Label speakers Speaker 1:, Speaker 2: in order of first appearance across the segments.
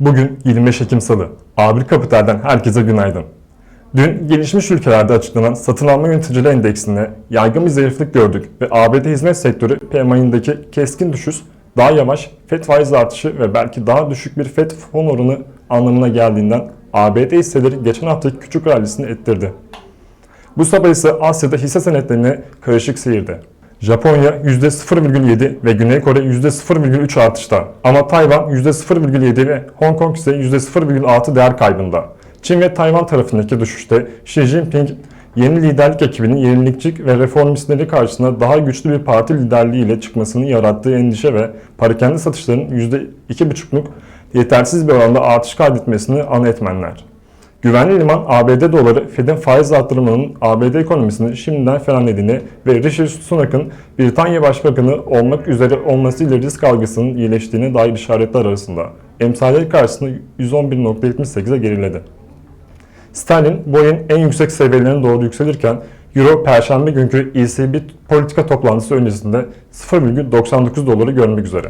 Speaker 1: Bugün 25 Ekim Salı. A1 Kapital'den herkese günaydın. Dün gelişmiş ülkelerde açıklanan satın alma yöneticiliği endeksinde yaygın bir zayıflık gördük ve ABD hizmet sektörü PMI'ndeki keskin düşüş daha yavaş FED faiz artışı ve belki daha düşük bir FED fon oranı anlamına geldiğinden ABD hisseleri geçen haftaki küçük rallisini ettirdi. Bu sabah ise Asya'da hisse senetlerine karışık seyirdi. Japonya %0,7 ve Güney Kore %0,3 artışta. Ama Tayvan %0,7 ve Hong Kong ise %0,6 değer kaybında. Çin ve Tayvan tarafındaki düşüşte Xi Jinping yeni liderlik ekibinin yenilikçi ve reformistleri karşısında daha güçlü bir parti liderliğiyle çıkmasının yarattığı endişe ve parakende satışların %2,5'luk yetersiz bir oranda artış kaydetmesini ana etmenler. Güvenli liman ABD doları Fed'in faiz arttırımının ABD ekonomisini şimdiden frenlediğini ve Rishi Sunak'ın Britanya Başbakanı olmak üzere olmasıyla risk algısının iyileştiğine dair işaretler arasında. Emsalleri karşısında 111.78'e geriledi. Sterlin bu ayın en yüksek seviyelerine doğru yükselirken Euro Perşembe günkü ECB politika toplantısı öncesinde 0,99 doları görmek üzere.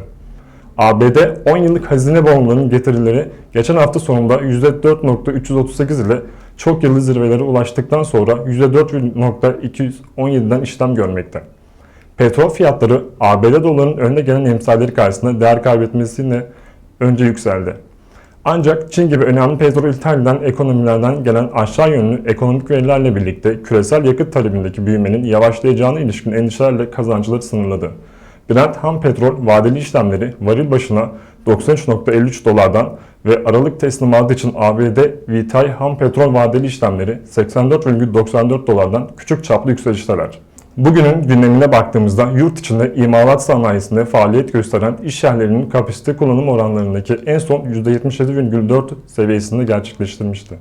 Speaker 1: ABD 10 yıllık hazine bonolarının getirileri geçen hafta sonunda %4.338 ile çok yıllık zirvelere ulaştıktan sonra %4.217'den işlem görmekte. Petrol fiyatları ABD dolarının önde gelen emsalleri karşısında değer kaybetmesine önce yükseldi. Ancak Çin gibi önemli petrol ithal ekonomilerden gelen aşağı yönlü ekonomik verilerle birlikte küresel yakıt talebindeki büyümenin yavaşlayacağına ilişkin endişelerle kazançları sınırladı. Brent ham petrol vadeli işlemleri varil başına 93.53 dolardan ve Aralık teslimatı için ABD Vitay ham petrol vadeli işlemleri 84,94 dolardan küçük çaplı yükselişteler. Bugünün gündemine baktığımızda yurt içinde imalat sanayisinde faaliyet gösteren iş yerlerinin kapasite kullanım oranlarındaki en son %77,4 seviyesinde gerçekleştirmişti.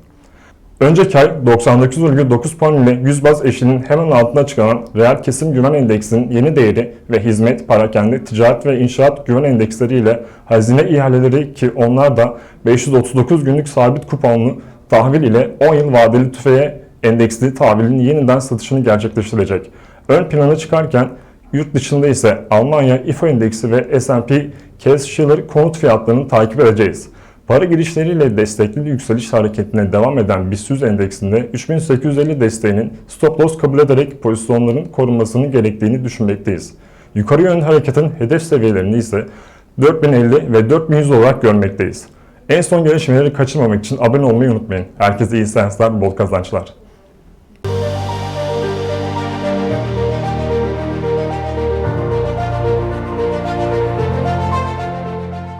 Speaker 1: Önceki ay 99,9 puan ile 100 baz eşinin hemen altına çıkan reel kesim güven endeksinin yeni değeri ve hizmet, parakende, ticaret ve inşaat güven endeksleri ile hazine ihaleleri ki onlar da 539 günlük sabit kuponlu tahvil ile 10 yıl vadeli tüfeğe endeksli tahvilin yeniden satışını gerçekleştirecek. Ön plana çıkarken yurt dışında ise Almanya IFO endeksi ve S&P Case-Shiller konut fiyatlarını takip edeceğiz. Para girişleriyle destekli yükseliş hareketine devam eden BIST endeksinde 3850 desteğinin stop loss kabul ederek pozisyonların korunmasını gerektiğini düşünmekteyiz. Yukarı yönlü hareketin hedef seviyelerini ise 4050 ve 4100 olarak görmekteyiz. En son gelişmeleri kaçırmamak için abone olmayı unutmayın. Herkese iyi seanslar, bol kazançlar.